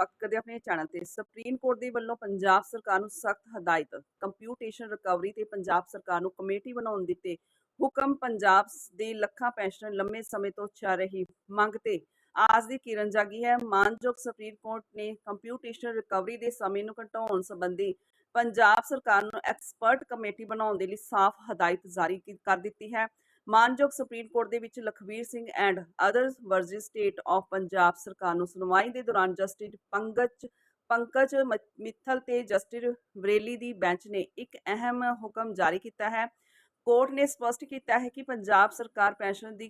ਸਵਾਗਤ ਕਰਦੇ ਆਪਣੇ ਚੈਨਲ ਤੇ ਸੁਪਰੀਮ ਕੋਰਟ ਦੇ ਵੱਲੋਂ ਪੰਜਾਬ ਸਰਕਾਰ ਨੂੰ ਸਖਤ ਹਦਾਇਤ ਕੰਪਿਊਟੇਸ਼ਨ ਰਿਕਵਰੀ ਤੇ ਪੰਜਾਬ ਸਰਕਾਰ ਨੂੰ ਕਮੇਟੀ ਬਣਾਉਣ ਦਿੱਤੇ ਹੁਕਮ, ਪੰਜਾਬ ਦੇ ਲੱਖਾਂ ਪੈਨਸ਼ਨ ਲੰਮੇ ਸਮੇਂ ਤੋਂ ਚੱਲ ਰਹੀ ਮੰਗ ਤੇ ਆਸ ਦੀ ਕਿਰਨ ਜਾਗੀ ਹੈ। ਮਾਨਯੋਗ ਸੁਪਰੀਮ ਕੋਰਟ ਨੇ ਕੰਪਿਊਟੇਸ਼ਨ ਰਿਕਵਰੀ ਦੇ ਸਮੇਂ ਨੂੰ ਘਟਾਉਣ ਸੰਬੰਧੀ ਪੰਜਾਬ ਸਰਕਾਰ ਨੂੰ ਐਕਸਪਰਟ ਕਮੇਟੀ ਬਣਾਉਣ ਦੇ ਲਈ ਸਾਫ਼ ਹਦਾਇਤ ਜਾਰੀ ਕਰ ਦਿੱਤੀ ਹੈ। ਮਾਨਯੋਗ ਸੁਪਰੀਮ ਕੋਰਟ ਦੇ ਵਿੱਚ Lakhvir Singh and others versus state of Punjab ਸਰਕਾਰ ਨੂੰ ਸੁਣਵਾਈ ਦੇ ਦੌਰਾਨ ਜਸਟਿਸ ਪੰਕਜ ਪੰਕਜ ਮਿੱਥਲ ਤੇ ਜਸਟਿਸ ਵਰੇਲੀ ਦੀ ਬੈਂਚ ਨੇ ਇੱਕ ਅਹਿਮ ਹੁਕਮ ਜਾਰੀ ਕੀਤਾ ਹੈ। ਕੋਰਟ ਨੇ ਸਪਸ਼ਟ ਕੀਤਾ ਹੈ ਕਿ ਪੰਜਾਬ ਸਰਕਾਰ ਪੈਨਸ਼ਨ ਦੀ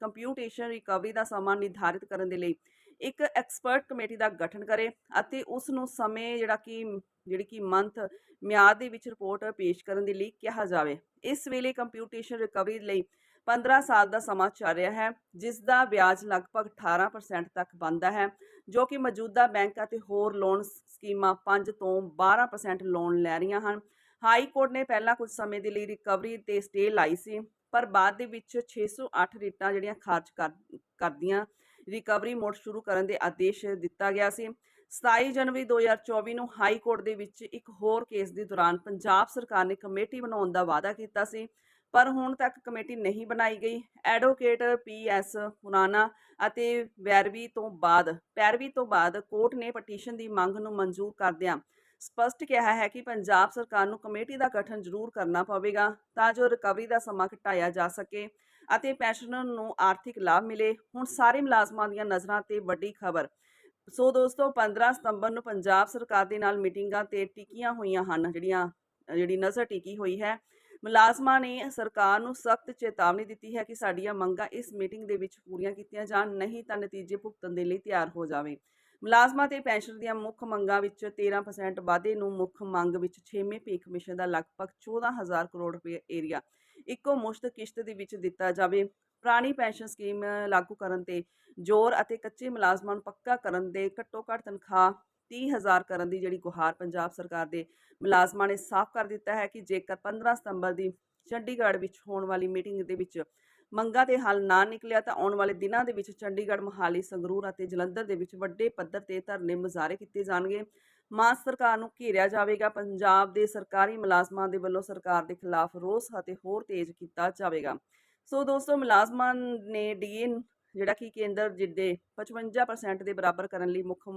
ਕੰਪਿਊਟੇਸ਼ਨ ਰਿਕਵਰੀ ਦਾ ਸਮਾਂ ਨਿਰਧਾਰਿਤ ਕਰਨ ਦੇ ਲਈ ਇੱਕ ਐਕਸਪਰਟ ਕਮੇਟੀ ਦਾ ਗਠਨ ਕਰੇ ਅਤੇ ਉਸ ਨੂੰ ਸਮੇਂ ਜਿਹੜਾ ਕਿ, ਜਿਹੜੀ ਕਿ ਮੰਥ ਮਿਆਦ ਦੇ ਵਿੱਚ ਰਿਪੋਰਟ ਪੇਸ਼ ਕਰਨ ਦੇ ਲਈ ਕਿਹਾ ਜਾਵੇ। ਇਸ ਵੇਲੇ ਕੰਪਿਊਟੇਸ਼ਨ ਰਿਕਵਰੀ ਲਈ 15 ਸਾਲ ਦਾ ਸਮਾਂ ਚੱਲ ਰਿਹਾ ਹੈ, ਜਿਸ ਦਾ ਵਿਆਜ ਲਗਭਗ 18% ਤੱਕ ਬਣਦਾ ਹੈ, ਜੋ ਕਿ ਮੌਜੂਦਾ ਬੈਂਕ ਅਤੇ ਹੋਰ ਲੋਨ ਸਕੀਮਾਂ 5 ਤੋਂ 12% ਲੋਨ ਲੈ ਰਹੀਆਂ ਹਨ। ਹਾਈ ਕੋਰਟ ਨੇ ਪਹਿਲਾਂ ਕੁਝ ਸਮੇਂ ਦੇ ਲਈ ਰਿਕਵਰੀ ਤੇ ਸਟੇ ਲਾਈ ਸੀ, ਪਰ ਬਾਅਦ ਦੇ ਵਿੱਚ 608 ਰੀਟਾਂ ਜਿਹੜੀਆਂ ਖਾਰਜ ਕਰ, ਕਰਦੀਆਂ ਰਿਕਵਰੀ ਮੋਡ ਸ਼ੁਰੂ ਕਰਨ ਦੇ ਆਦੇਸ਼ ਦਿੱਤਾ ਗਿਆ ਸੀ। 27 ਜਨਵਰੀ 2024 ਨੂੰ ਹਾਈ ਕੋਰਟ ਦੇ ਵਿੱਚ ਇੱਕ ਹੋਰ ਕੇਸ ਦੇ ਦੌਰਾਨ ਪੰਜਾਬ ਸਰਕਾਰ ਨੇ ਕਮੇਟੀ ਬਣਾਉਣ ਦਾ ਵਾਅਦਾ ਕੀਤਾ ਸੀ, ਪਰ ਹੁਣ ਤੱਕ ਕਮੇਟੀ ਨਹੀਂ ਬਣਾਈ ਗਈ। ਐਡਵੋਕੇਟ ਪੀਐਸ ਹੁਨਾਨਾ ਅਤੇ ਵੈਰਵੀ ਤੋਂ ਬਾਅਦ, ਪੈਰਵੀ ਤੋਂ ਬਾਅਦ ਕੋਰਟ ਨੇ ਪਟੀਸ਼ਨ ਦੀ ਮੰਗ ਨੂੰ ਮਨਜ਼ੂਰ ਕਰਦਿਆਂ ਸਪਸ਼ਟ ਕਿਹਾ ਹੈ ਕਿ ਪੰਜਾਬ ਸਰਕਾਰ ਨੂੰ ਕਮੇਟੀ ਦਾ ਗਠਨ ਜ਼ਰੂਰ ਕਰਨਾ ਪਵੇਗਾ ਤਾਂ ਜੋ ਰਿਕਵਰੀ ਦਾ ਸਮਾਂ ਘਟਾਇਆ ਜਾ ਸਕੇ ਅਤੇ ਪੈਨਸ਼ਨਰ ਨੂੰ ਆਰਥਿਕ ਲਾਭ ਮਿਲੇ। ਹੁਣ ਸਾਰੇ ਮੁਲਾਜ਼ਮਾਂ ਦੀਆਂ ਨਜ਼ਰਾਂ ਤੇ ਵੱਡੀ ਖਬਰ। ਸੋ ਦੋਸਤੋ 15 ਸਤੰਬਰ ਨੂੰ ਪੰਜਾਬ ਸਰਕਾਰ ਦੇ ਨਾਲ ਮੀਟਿੰਗਾਂ ਤੇ ਟਿਕੀਆਂ ਹੋਈਆਂ ਹਨ, ਜਿਹੜੀਆਂ, ਜਿਹੜੀ ਨਜ਼ਰ ਟਿਕੀ ਹੋਈ ਹੈ। ਮੁਲਾਜ਼ਮਾਂ ਨੇ ਸਰਕਾਰ ਨੂੰ ਸਖਤ ਚੇਤਾਵਨੀ ਦਿੱਤੀ ਹੈ ਕਿ ਸਾਡੀਆਂ ਮੰਗਾਂ ਇਸ ਮੀਟਿੰਗ ਦੇ ਵਿੱਚ ਪੂਰੀਆਂ ਕੀਤੀਆਂ ਜਾਣ, ਨਹੀਂ ਤਾਂ ਨਤੀਜੇ ਭੁਗਤਣ ਦੇ ਲਈ ਤਿਆਰ ਹੋ ਜਾਵੇ। ਮੁਲਾਜ਼ਮਾਂ ਤੇ ਪੈਨਸ਼ਨ ਦੀਆਂ ਮੁੱਖ ਮੰਗਾਂ ਵਿੱਚ 13% ਵਾਧੇ ਨੂੰ ਮੁੱਖ ਮੰਗ ਵਿੱਚ 6ਵੇਂ ਪੇ ਕਮਿਸ਼ਨ ਦਾ ਲਗਭਗ 14000 ਕਰੋੜ ਰੁਪਏ ਏਰੀਆ। ਇੱਕੋ ਮੁਸ਼ਤ ਕਿਸ਼ਤ ਦੇ ਵਿੱਚ ਦਿੱਤਾ ਜਾਵੇ। ਪੁਰਾਣੀ ਪੈਨਸ਼ਨ ਸਕੀਮ ਲਾਗੂ ਕਰਨ ਤੇ ਜ਼ੋਰ ਅਤੇ ਕੱਚੇ ਮੁਲਾਜ਼ਮਾਂ ਨੂੰ ਪੱਕਾ ਕਰਨ ਦੇ ਘੱਟੋ ਘੱਟ ਤਨਖਾਹ 30000 ਕਰਨ ਦੀ ਜਿਹੜੀ ਗੁਹਾਰ ਪੰਜਾਬ ਸਰਕਾਰ ਦੇ ਮੁਲਾਜ਼ਮਾਂ ਨੇ ਸਾਫ਼ ਕਰ ਦਿੱਤਾ ਹੈ ਕਿ ਜੇਕਰ 15 ਸਤੰਬਰ ਦੀ ਚੰਡੀਗੜ੍ਹ ਵਿੱਚ ਹੋਣ ਵਾਲੀ ਮੀਟਿੰਗ ਦੇ ਵਿੱਚ ਮੰਗਾਂ ਤੇ ਹੱਲ ਨਾ ਨਿਕਲਿਆ ਤਾਂ ਆਉਣ ਵਾਲੇ ਦਿਨਾਂ ਦੇ ਵਿੱਚ ਚੰਡੀਗੜ੍ਹ, ਮੋਹਾਲੀ, ਸੰਗਰੂਰ ਅਤੇ ਜਲੰਧਰ ਦੇ ਵਿੱਚ ਵੱਡੇ ਪੱਧਰ ਤੇ ਧਰਨੇ ਮੁਜ਼ਾਹਰੇ ਕੀਤੇ ਜਾਣਗੇ। ਮਾਨ ਸਰਕਾਰ ਨੂੰ ਘੇਰਿਆ ਜਾਵੇਗਾ। ਪੰਜਾਬ ਦੇ ਸਰਕਾਰੀ ਮੁਲਾਜ਼ਮਾਂ ਦੇ ਵੱਲੋਂ ਸਰਕਾਰ ਦੇ ਖਿਲਾਫ ਰੋਸ ਅਤੇ ਹੋਰ ਤੇਜ਼ ਕੀਤਾ ਜਾਵੇਗਾ। ਸੋ ਦੋਸਤੋ, ਮੁਲਾਜ਼ਮਾਂ ਨੇ ਡੀਏ ਜਿਹੜਾ ਕਿ ਕੇਂਦਰ ਜਿੱਦੇ 55% ਦੇ ਬਰਾਬਰ ਕਰਨ ਲਈ ਮੁੱਖ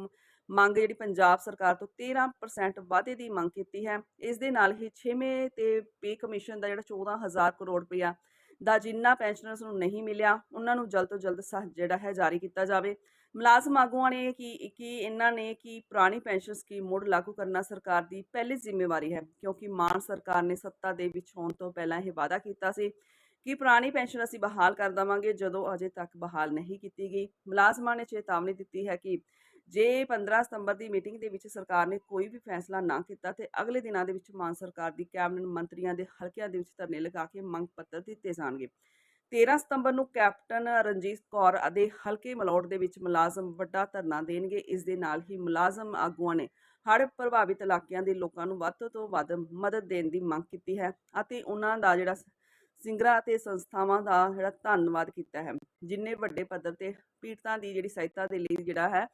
ਮੰਗ ਜਿਹੜੀ ਪੰਜਾਬ ਸਰਕਾਰ ਤੋਂ 13% ਵਾਧੇ ਦੀ ਮੰਗ ਕੀਤੀ ਹੈ। ਇਸ ਦੇ ਨਾਲ ਹੀ 6ਵੇਂ ਤੇ ਪੇ ਕਮਿਸ਼ਨ ਦਾ ਜਿਹੜਾ 14000 ਕਰੋੜ ਰੁਪਇਆ ਦਾ ਜਿੰਨਾ ਪੈਨਸ਼ਨਰਸ ਨੂੰ ਨਹੀਂ ਮਿਲਿਆ, ਉਹਨਾਂ ਨੂੰ ਜਲਦ ਤੋਂ ਜਲਦ ਸਹ ਜਿਹੜਾ ਹੈ ਜਾਰੀ ਕੀਤਾ ਜਾਵੇ। ਮੁਲਾਜ਼ਮ ਆਗੂਆਂ ਨੇ ਕਿ ਕਿ ਇਹਨਾਂ ਨੇ ਕਿ ਪੁਰਾਣੀ ਪੈਨਸ਼ਨ ਸਕੀਮ ਮੁੜ ਲਾਗੂ ਕਰਨਾ ਸਰਕਾਰ ਦੀ ਪਹਿਲੀ ਜ਼ਿੰਮੇਵਾਰੀ ਹੈ, ਕਿਉਂਕਿ ਮਾਨ ਸਰਕਾਰ ਨੇ ਸੱਤਾ ਦੇ ਵਿੱਚ ਹੋਣ ਤੋਂ ਪਹਿਲਾਂ ਇਹ ਵਾਅਦਾ ਕੀਤਾ ਸੀ ਕਿ ਪੁਰਾਣੀ ਪੈਨਸ਼ਨ ਅਸੀਂ ਬਹਾਲ ਕਰ ਦੇਵਾਂਗੇ, ਜਦੋਂ ਅਜੇ ਤੱਕ ਬਹਾਲ ਨਹੀਂ ਕੀਤੀ ਗਈ। ਮੁਲਾਜ਼ਮਾਂ ਨੇ ਚੇਤਾਵਨੀ ਦਿੱਤੀ ਹੈ ਕਿ ਜੇ 15 ਸਤੰਬਰ ਦੀ ਮੀਟਿੰਗ ਦੇ ਵਿੱਚ ਸਰਕਾਰ ਨੇ ਕੋਈ ਵੀ ਫੈਸਲਾ ਨਾ ਕੀਤਾ ਤੇ ਅਗਲੇ ਦਿਨਾਂ ਦੇ ਵਿੱਚ ਮਾਨ ਸਰਕਾਰ ਦੀ ਕੈਬਨਿਟ ਮੰਤਰੀਆਂ ਦੇ ਹਲਕਿਆਂ ਦੇ ਵਿੱਚ ਧਰਨੇ ਲਗਾ ਕੇ ਮੰਗ ਪੱਤਰ ਦਿੱਤੇ ਜਾਣਗੇ। 13 ਸਤੰਬਰ ਨੂੰ ਕੈਪਟਨ ਰਣਜੀਤ ਕੌਰ ਅਤੇ ਹਲਕੇ ਮਲੌਟ ਦੇ ਵਿੱਚ ਮੁਲਾਜ਼ਮ ਵੱਡਾ ਧਰਨਾ ਦੇਣਗੇ। ਇਸ ਦੇ ਨਾਲ ਹੀ ਮੁਲਾਜ਼ਮ ਆਗੂਆਂ ਨੇ ਹੜ੍ਹ ਪ੍ਰਭਾਵਿਤ ਇਲਾਕਿਆਂ ਦੇ ਲੋਕਾਂ ਨੂੰ ਵੱਧ ਤੋਂ ਵੱਧ ਮਦਦ ਦੇਣ ਦੀ ਮੰਗ ਕੀਤੀ ਹੈ ਅਤੇ ਉਹਨਾਂ ਦਾ ਜਿਹੜਾ ਸਿੰਗਰਾਂ ਅਤੇ ਸੰਸਥਾਵਾਂ ਦਾ ਜਿਹੜਾ ਧੰਨਵਾਦ ਕੀਤਾ ਹੈ। ਜਿੰਨੇ ਵੱਡੇ ਪੱਧਰ ਤੇ ਪੀੜਤਾਂ ਦੀ ਜਿਹੜੀ ਸਹਾਇਤਾ ਦੇ ਲਈ ਜਿਹੜਾ ਹੈ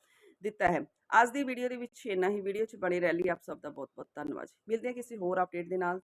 ਦਿੱਤਾ ਹੈ। ਅੱਜ ਦੀ ਵੀਡੀਓ ਦੇ ਵਿੱਚ ਇੰਨਾ ਹੀ। ਵੀਡੀਓ 'ਚ ਬਣੇ ਰਹਿ ਲਈ ਆਪ ਸਭ ਦਾ ਬਹੁਤ ਬਹੁਤ ਧੰਨਵਾਦ ਜੀ। ਮਿਲਦੇ ਹਾਂ ਕਿਸੇ ਹੋਰ ਅਪਡੇਟ ਦੇ ਨਾਲ।